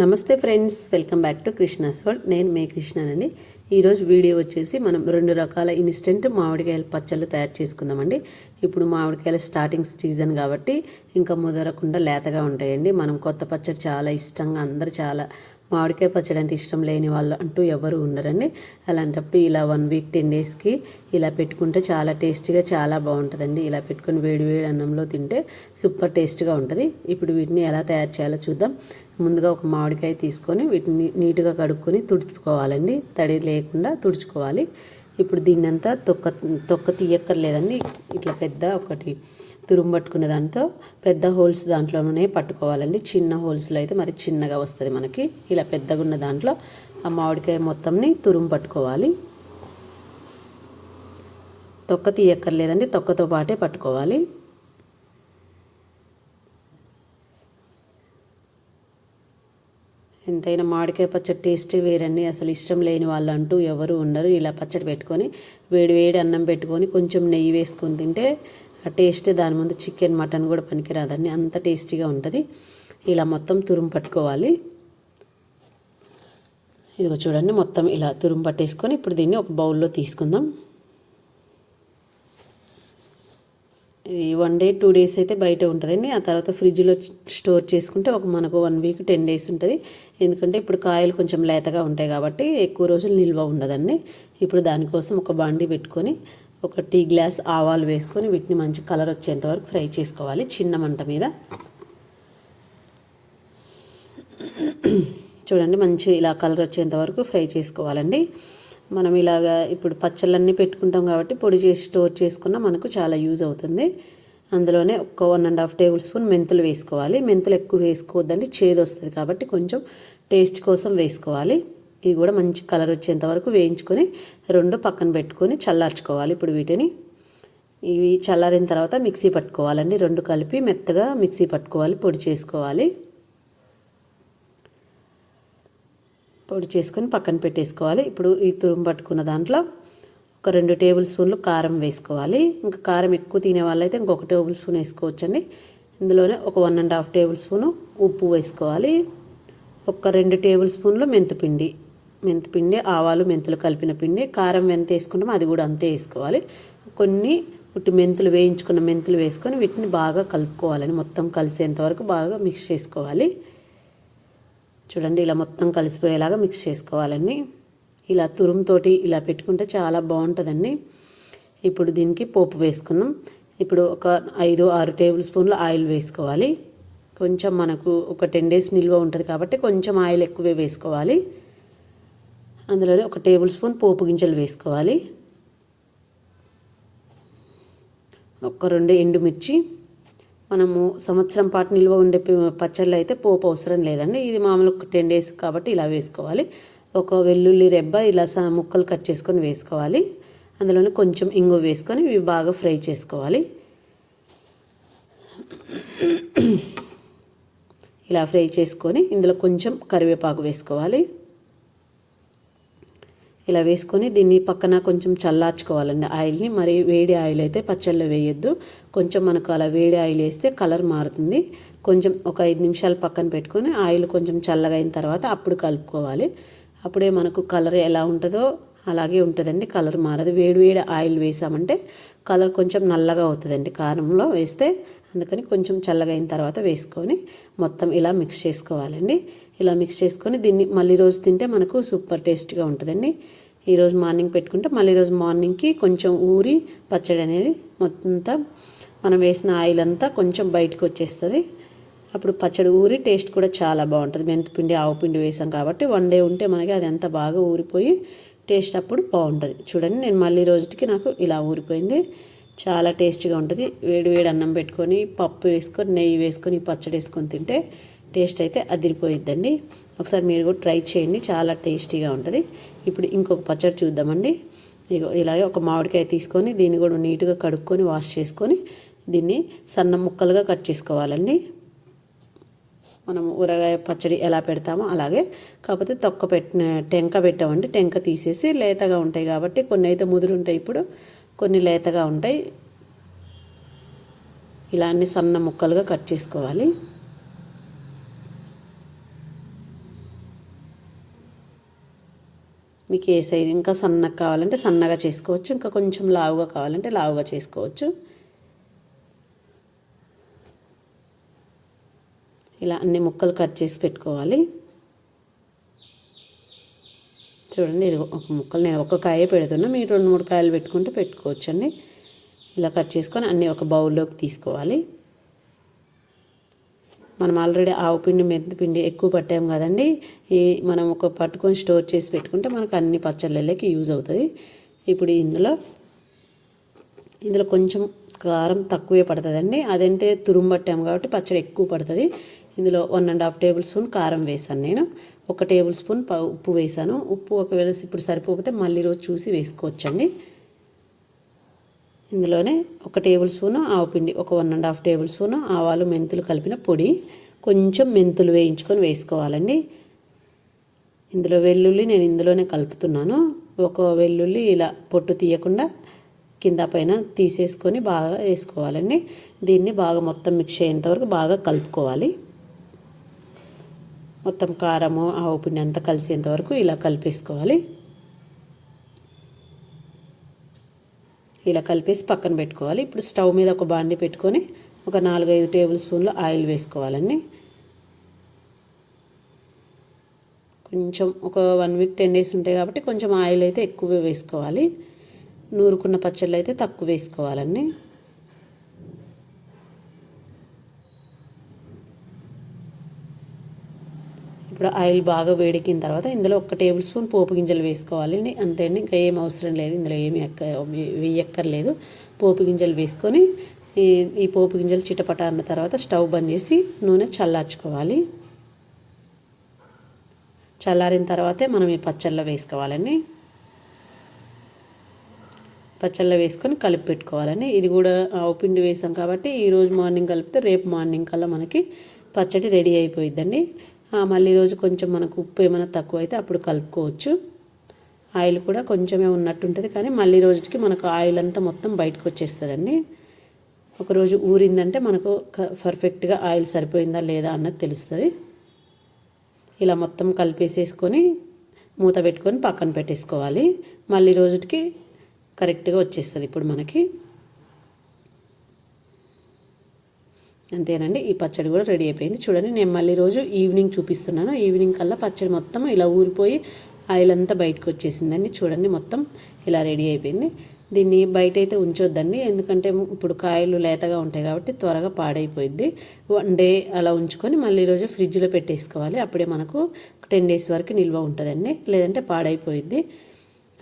నమస్తే friends welcome back to Krishna's world. నేను మే కృష్ణానండి. ఈరోజు వీడియో వచ్చేసి మనం రెండు రకాల ఇన్స్టెంట్ మామిడికాయల పచ్చళ్ళు తయారు చేసుకుందామండి. ఇప్పుడు మామిడికాయల స్టార్టింగ్ సీజన్ కాబట్టి ఇంకా ముదరకుండా లేతగా ఉంటాయండి. మనం కొత్త పచ్చడి చాలా ఇష్టంగా అందరూ చాలా మామిడికాయ పచ్చడి అంటే ఇష్టం లేని వాళ్ళు అంటూ ఎవరు ఉండరండి. అలాంటప్పుడు ఇలా వన్ వీక్ టెన్ డేస్కి ఇలా పెట్టుకుంటే చాలా టేస్టీగా చాలా బాగుంటుందండి. ఇలా పెట్టుకొని వేడి వేడి అన్నంలో తింటే సూపర్ టేస్ట్గా ఉంటుంది. ఇప్పుడు వీటిని ఎలా తయారు చేయాలో చూద్దాం. ముందుగా ఒక మామిడికాయ తీసుకొని వీటిని నీట్గా కడుక్కొని తుడుచుకోవాలండి. తడి లేకుండా తుడుచుకోవాలి. ఇప్పుడు దీన్నంతా తొక్క తొక్క తీయక్కర్లేదండి. ఇట్లా పెద్ద ఒకటి తురుము పట్టుకునే దాంతో పెద్ద హోల్స్ దాంట్లోనే పట్టుకోవాలండి. చిన్న హోల్స్లో అయితే మరి చిన్నగా వస్తుంది మనకి. ఇలా పెద్దగా ఉన్న దాంట్లో ఆ మామిడికాయ మొత్తంని తురుము పట్టుకోవాలి. తొక్క తీయక్కర్లేదండి తొక్కతో పాటే పట్టుకోవాలి. ఎంతైనా మామిడికాయ పచ్చడి టేస్ట్ వేరండి. అసలు ఇష్టం లేని వాళ్ళు అంటూ ఎవరు ఉండరు. ఇలా పచ్చడి పెట్టుకొని వేడి వేడి అన్నం పెట్టుకొని కొంచెం నెయ్యి వేసుకొని తింటే ఆ టేస్ట్ దాని ముందు చికెన్ మటన్ కూడా పనికిరాదండి అంత టేస్టీగా ఉంటుంది. ఇలా మొత్తం తురుము పట్టుకోవాలి. ఇదిగో చూడండి మొత్తం ఇలా తురుము పట్టేసుకొని ఇప్పుడు దీన్ని ఒక బౌల్లో తీసుకుందాం. ఇది వన్ డే టూ డేస్ అయితే బయట ఉంటుందండి. ఆ తర్వాత ఫ్రిడ్జ్లో స్టోర్ చేసుకుంటే ఒక మనకు వన్ వీక్ టెన్ డేస్ ఉంటుంది. ఎందుకంటే ఇప్పుడు కాయలు కొంచెం లేతగా ఉంటాయి కాబట్టి ఎక్కువ రోజులు నిల్వ ఉండదండి. ఇప్పుడు దానికోసం ఒక బాండి పెట్టుకొని ఒక టీ గ్లాస్ ఆవాలు వేసుకొని వీటిని మంచి కలర్ వచ్చేంత వరకు ఫ్రై చేసుకోవాలి చిన్న మంట మీద. చూడండి మంచి ఇలా కలర్ వచ్చేంత వరకు ఫ్రై చేసుకోవాలండి. మనం ఇలాగా ఇప్పుడు పచ్చళ్ళన్నీ పెట్టుకుంటాం కాబట్టి పొడి చేసి స్టోర్ చేసుకున్న మనకు చాలా యూజ్ అవుతుంది. అందులోనే ఒక one and half table spoon మెంతులు వేసుకోవాలి. మెంతులు ఎక్కువ వేసుకోవద్దండి చేదు వస్తుంది కాబట్టి కొంచెం టేస్ట్ కోసం వేసుకోవాలి. ఇవి కూడా మంచి కలర్ వచ్చేంత వరకు వేయించుకొని రెండు పక్కన పెట్టుకొని చల్లార్చుకోవాలి. ఇప్పుడు వీటిని ఇవి చల్లారిన తర్వాత మిక్సీ పట్టుకోవాలండి. రెండు కలిపి మెత్తగా మిక్సీ పట్టుకోవాలి. పొడి చేసుకోవాలి. పొడి చేసుకొని పక్కన పెట్టేసుకోవాలి. ఇప్పుడు ఈ తురుము పట్టుకున్న దాంట్లో ఒక రెండు టేబుల్ స్పూన్లు కారం వేసుకోవాలి. ఇంకా కారం ఎక్కువ తినే వాళ్ళైతే ఇంకొక టేబుల్ స్పూన్ వేసుకోవచ్చండి. ఇందులోనే ఒక one and half table spoon ఉప్పు వేసుకోవాలి. ఒక రెండు టేబుల్ స్పూన్లు మెంతిపిండి మెంతిపిండి ఆవాలు మెంతులు కలిపిన పిండి కారం ఎంత వేసుకుంటామో అది కూడా అంతే వేసుకోవాలి. కొన్ని ఉట్టి మెంతులు వేయించుకున్న మెంతులు వేసుకొని వీటిని బాగా కలుపుకోవాలని మొత్తం కలిసేంత వరకు బాగా మిక్స్ చేసుకోవాలి. చూడండి ఇలా మొత్తం కలిసిపోయేలాగా మిక్స్ చేసుకోవాలండి ఇలా తురుముతోటి ఇలా పెట్టుకుంటే చాలా బాగుంటుందండి. ఇప్పుడు దీనికి పోపు వేసుకుందాం. ఇప్పుడు ఒక ఐదు ఆరు టేబుల్ స్పూన్లు ఆయిల్ వేసుకోవాలి. కొంచెం మనకు ఒక టెన్ డేస్ నిల్వ ఉంటుంది కాబట్టి కొంచెం ఆయిల్ ఎక్కువే వేసుకోవాలి. అందులోనే ఒక టేబుల్ స్పూన్ పోపు గింజలు వేసుకోవాలి. ఒక రెండు ఎండుమిర్చి. మనము సంవత్సరం పాటు నిల్వ ఉండే పచ్చళ్ళు అయితే పోపు అవసరం లేదండి. ఇది మామూలు టెన్ డేస్ కాబట్టి ఇలా వేసుకోవాలి. ఒక వెల్లుల్లి రెబ్బ ఇలా ముక్కలు కట్ చేసుకొని వేసుకోవాలి. అందులోనే కొంచెం ఇంగు వేసుకొని ఇవి బాగా ఫ్రై చేసుకోవాలి. ఇలా ఫ్రై చేసుకొని ఇందులో కొంచెం కరివేపాకు వేసుకోవాలి. ఇలా వేసుకొని దీన్ని పక్కన కొంచెం చల్లార్చుకోవాలండి. ఆయిల్ని మరి వేడి ఆయిల్ అయితే పచ్చళ్ళు వేయొద్దు. కొంచెం మనకు అలా వేడి ఆయిల్ వేస్తే కలర్ మారుతుంది. కొంచెం ఒక ఐదు నిమిషాలు పక్కన పెట్టుకొని ఆయిల్ కొంచెం చల్లగా అయిన తర్వాత అప్పుడు కలుపుకోవాలి. అప్పుడే మనకు కలర్ ఎలా ఉంటుందో అలాగే ఉంటుందండి. కలర్ మారదు. వేడి వేడి ఆయిల్ వేసామంటే కలర్ కొంచెం నల్లగా అవుతుందండి కారంలో వేస్తే అందుకని కొంచెం చల్లగా అయిన తర్వాత వేసుకొని మొత్తం ఇలా మిక్స్ చేసుకోవాలండి. ఇలా మిక్స్ చేసుకొని దీన్ని మళ్ళీ రోజు తింటే మనకు సూపర్ టేస్ట్గా ఉంటుందండి. ఈరోజు మార్నింగ్ పెట్టుకుంటే మళ్ళీ రోజు మార్నింగ్కి కొంచెం ఊరి పచ్చడి అనేది మొత్తం మనం వేసిన ఆయిల్ అంతా కొంచెం బయటకు వచ్చేస్తుంది. అప్పుడు పచ్చడి ఊరి టేస్ట్ కూడా చాలా బాగుంటుంది. మెంతిపిండి ఆవు పిండి వేసాం కాబట్టి వన్ డే ఉంటే మనకి అది అంతా బాగా ఊరిపోయి టేస్ట్ అప్పుడు బాగుంటుంది. చూడండి నేను మళ్ళీ రోజుకి నాకు ఇలా ఊరిపోయింది. చాలా టేస్టీగా ఉంటుంది. వేడి వేడి అన్నం పెట్టుకొని పప్పు వేసుకొని నెయ్యి వేసుకొని పచ్చడి వేసుకొని తింటే టేస్ట్ అయితే అదిరిపోయిద్దండి. ఒకసారి మీరు కూడా ట్రై చేయండి. చాలా టేస్టీగా ఉంటుంది. ఇప్పుడు ఇంకొక పచ్చడి చూద్దామండి. ఇగో ఇలాగే ఒక మామిడికాయ తీసుకొని దీన్ని కూడా నీట్గా కడుక్కొని వాష్ చేసుకొని దీన్ని సన్న ముక్కలుగా కట్ చేసుకోవాలండి. మనం ఊరగాయ పచ్చడి ఎలా పెడతామో అలాగే కాకపోతే తొక్క పెట్టిన టెంక పెట్టామండి. టెంక తీసేసి లేతగా ఉంటాయి కాబట్టి కొన్ని అయితే ముదురుంటాయి ఇప్పుడు కొన్ని లేతగా ఉంటాయి. ఇలా అన్ని సన్న ముక్కలుగా కట్ చేసుకోవాలి. మీకు ఏ సైజు ఇంకా సన్నగా కావాలంటే సన్నగా చేసుకోవచ్చు ఇంకా కొంచెం లావుగా కావాలంటే లావుగా చేసుకోవచ్చు. ఇలా అన్ని ముక్కలు కట్ చేసి పెట్టుకోవాలి. చూడండి ఇది ఒక ముక్కలు నేను ఒక కాయ పెడుతున్నా. మీరు రెండు మూడు కాయలు పెట్టుకుంటే పెట్టుకోవచ్చండి. ఇలా కట్ చేసుకొని అన్నీ ఒక బౌల్లోకి తీసుకోవాలి. మనం ఆల్రెడీ ఆవు పిండి మెంతిపిండి ఎక్కువ పట్టాం కదండి. ఈ మనం ఒక పట్టుకొని స్టోర్ చేసి పెట్టుకుంటే మనకు అన్ని పచ్చళ్ళకి యూజ్ అవుతుంది. ఇప్పుడు ఇందులో ఇందులో కొంచెం కారం తక్కువే పడుతుందండి. అదంటే తురుము పట్టాము కాబట్టి పచ్చడి ఎక్కువ పడుతుంది. ఇందులో one and half table spoon కారం వేసాను నేను. ఒక టేబుల్ స్పూన్ ఉప్పు వేసాను ఉప్పు ఒకవేళ ఇప్పుడు సరిపోతే మళ్ళీ రోజు చూసి వేసుకోవచ్చండి. ఇందులోనే ఒక టేబుల్ స్పూను ఆవపిండి ఒక one and half table spoon ఆవాలు మెంతులు కలిపిన పొడి కొంచెం మెంతులు వేయించుకొని వేసుకోవాలండి. ఇందులో వెల్లుల్లి నేను ఇందులోనే కలుపుతున్నాను. ఒక వెల్లుల్లి ఇలా పొట్టు తీయకుండా కింద పైన తీసేసుకొని బాగా వేసుకోవాలండి. దీన్ని బాగా మొత్తం మిక్స్ అయ్యేంత వరకు బాగా కలుపుకోవాలి. మొత్తం కారము ఆవు పిండి అంతా కలిసేంత వరకు ఇలా కలిపేసుకోవాలి. ఇలా కలిపేసి పక్కన పెట్టుకోవాలి. ఇప్పుడు స్టవ్ మీద ఒక బాండి పెట్టుకొని ఒక నాలుగైదు టేబుల్ స్పూన్లు ఆయిల్ వేసుకోవాలండి. కొంచెం ఒక వన్ వీక్ టెన్ డేస్ ఉంటాయి కాబట్టి కొంచెం ఆయిల్ అయితే ఎక్కువ వేసుకోవాలి. నూరుకున్న పచ్చళ్ళు అయితే తక్కువ వేసుకోవాలండి. ఇప్పుడు ఆయిల్ బాగా వేడెక్కిన తర్వాత ఇందులో ఒక టేబుల్ స్పూన్ పోపు గింజలు వేసుకోవాలండి అంతే అండి. ఇంకా ఏం అవసరం లేదు. ఇందులో ఏమి ఎక్క వేయక్కర్లేదు. పోపు గింజలు వేసుకొని ఈ ఈ పోపు గింజలు చిటపట అన్న తర్వాత స్టవ్ బంద్ చేసి నూనె చల్లార్చుకోవాలి. చల్లారిన తర్వాతే మనం ఈ పచ్చళ్ళలో వేసుకోవాలండి. పచ్చళ్ళ వేసుకొని కలిపి పెట్టుకోవాలండి. ఇది కూడా ఆవు పిండి వేసాం కాబట్టి ఈరోజు మార్నింగ్ కలిపితే రేపు మార్నింగ్ కల్లా మనకి పచ్చడి రెడీ అయిపోయిద్దండి. మళ్ళీ రోజు కొంచెం మనకు ఉప్పు ఏమైనా తక్కువ అయితే అప్పుడు కలుపుకోవచ్చు. ఆయిల్ కూడా కొంచెమే ఉన్నట్టు ఉంటుంది కానీ మళ్ళీ రోజుకి మనకు ఆయిల్ అంతా మొత్తం బయటకు వచ్చేస్తుందండి. ఒకరోజు ఊరిందంటే మనకు పర్ఫెక్ట్గా ఆయిల్ సరిపోయిందా లేదా అన్నది తెలుస్తుంది. ఇలా మొత్తం కలిపేసేసుకొని మూత పెట్టుకొని పక్కన పెట్టేసుకోవాలి. మళ్ళీ రోజుకి కరెక్ట్గా వచ్చేస్తుంది ఇప్పుడు మనకి. అంతేనండి. ఈ పచ్చడి కూడా రెడీ అయిపోయింది. చూడండి నేను మళ్ళీ రోజు ఈవినింగ్ చూపిస్తున్నాను. ఈవినింగ్ కల్లా పచ్చడి మొత్తం ఇలా ఊరిపోయి ఆయిల్ అంతా బయటకు వచ్చేసిందండి. చూడండి మొత్తం ఇలా రెడీ అయిపోయింది. దీన్ని బయట అయితే ఉంచొద్దండి. ఎందుకంటే ఇప్పుడు కాయలు లేతగా ఉంటాయి కాబట్టి త్వరగా పాడైపోయిద్ది. వన్ డే అలా ఉంచుకొని మళ్ళీ రోజు ఫ్రిడ్జ్లో పెట్టేసుకోవాలి. అప్పుడే మనకు టెన్ డేస్ వరకు నిల్వ ఉంటుందండి. లేదంటే పాడైపోయిద్ది.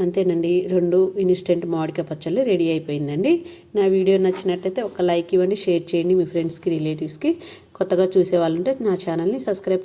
అంతేనండి. రెండు ఇన్స్టెంట్ మామిడికాయ పచ్చళ్ళు రెడీ అయిపోయిందండి. నా వీడియో నచ్చినట్టయితే ఒక లైక్ ఇవ్వండి షేర్ చేయండి. మీ ఫ్రెండ్స్కి రిలేటివ్స్కి కొత్తగా చూసే వాళ్ళు ఉంటే నా ఛానల్ని సబ్స్క్రైబ్